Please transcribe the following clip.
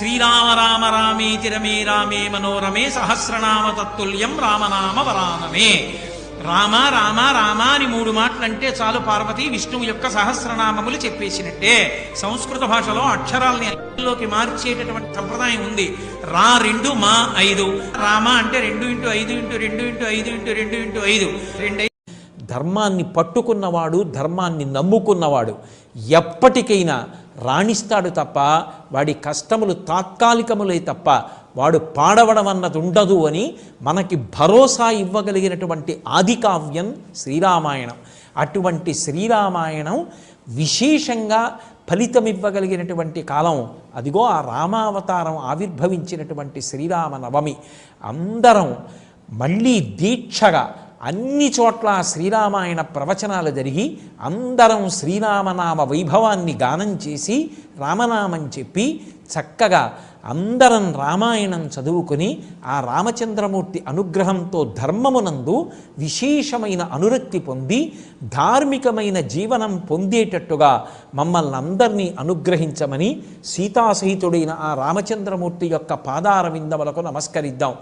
శ్రీరామ రామ రామేతి రమే రామే మనోరమే సహస్రనామ తత్తుల్యం రామనామ వరానమే. రామ రామ రామ అని మూడు మాటలు అంటే చాలు పార్వతి విష్ణువు యొక్క సహస్రనామములు చెప్పేసినట్టే. సంస్కృత భాషలో అక్షరాల్ని లోకి మార్చేటటువంటి సంప్రదాయం ఉంది. రా రెండు మా ఐదు. రామ అంటే రెండు ఇంటూ ఐదు ఇంటూ రెండు ఇంటూ ఐదు ఇంటూ రెండు ఇంటూ ఐదు. రెండు ధర్మాన్ని పట్టుకున్నవాడు ధర్మాన్ని నమ్ముకున్నవాడు ఎప్పటికైనా రాణిస్తాడు తప్ప వాడి కష్టములు తాత్కాలికములే తప్ప వాడు పాడవడం అన్నది ఉండదు అని మనకి భరోసా ఇవ్వగలిగినటువంటి ఆది కావ్యం శ్రీరామాయణం. అటువంటి శ్రీరామాయణం విశేషంగా ఫలితమివ్వగలిగినటువంటి కాలం. అదిగో ఆ రామావతారం ఆవిర్భవించినటువంటి శ్రీరామ నవమి అందరం మళ్ళీ దీక్షగా అన్ని చోట్ల శ్రీరామాయణ ప్రవచనాలు జరిగి అందరం శ్రీరామనామ వైభవాన్ని గానం చేసి రామనామం చెప్పి చక్కగా అందరం రామాయణం చదువుకుని ఆ రామచంద్రమూర్తి అనుగ్రహంతో ధర్మమునందు విశేషమైన అనురక్తి పొంది ధార్మికమైన జీవనం పొందేటట్టుగా మమ్మల్ని అందరినీ అనుగ్రహించమని సీతాసహితుడైన ఆ రామచంద్రమూర్తి యొక్క పాదారవిందములకు నమస్కరిద్దాం.